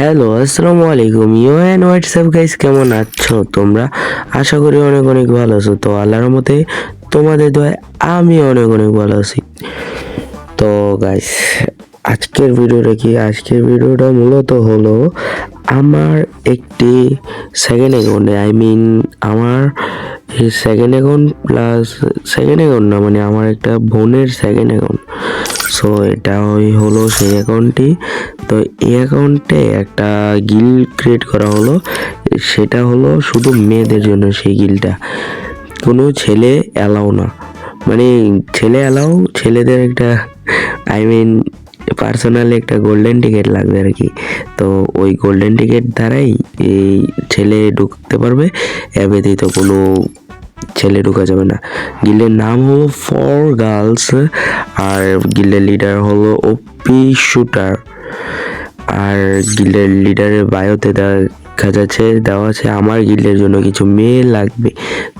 Hello আসসালামু আলাইকুম। You and WhatsApp guys কেমন আছো তোমরা? আশা করি অনেক অনেক ভালো আছো। তো আল্লাহর মতে তোমাদের দয় আমি অনেক অনেক ভালো আছি। তো গাইস আজকের ভিডিওটা কি? আজকের ভিডিওটা মূলত হলো আমার একটি সেকেন্ড অ্যাকাউন্টে আই মিন আমার second account plus second account না মানে আমার একটা বোনের সেকেন্ড অ্যাকাউন্ট সো এটা ওই হলো সেই অ্যাকাউন্টটি তো এই অ্যাকাউন্টে একটা গিল ক্রিয়েট করা হলো। সেটা হলো শুধু মেয়েদের জন্য সেই গিলটা কোনো ছেলে অ্যালাও না। মানে ছেলে অ্যালাও ছেলেদের একটা আই মিন পার্সোনালি একটা গোল্ডেন টিকিট লাগবে আর কি। তো ওই গোল্ডেন টিকিট দ্বারাই এই ছেলে ঢুকতে পারবে। এর ব্যতীত কোনো ছেলে ঢুকা যাবে না। গিল্ডের নাম হলো ফর গার্লস আর গিল্ডের লিডার হলো ওপি শুটার। আর গিল্ডের লিডারের বায়োতে দেখা যাচ্ছে, দেওয়া আছে আমার গিল্ডের জন্য কিছু মেয়ে লাগবে।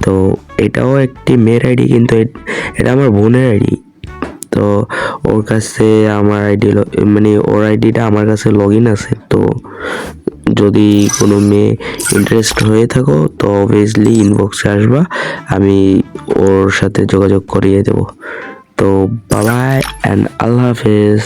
তো এটাও একটি মেয়ের আইডি, কিন্তু এটা আমার বোনের আইডি। তো ওর কাছে আমার আইডি মানে ওর আইডিটা আমার কাছে লগ ইন আছে, তো যদি কোনো মেয়ে ইন্টারেস্ট হয়ে থাকো, তো অবভিয়াসলি ইনবক্সে আসবা। আমি ওর সাথে যোগাযোগ করিয়ে দেবো। তো বাবা অ্যান্ড আল্লাহ হাফেজ।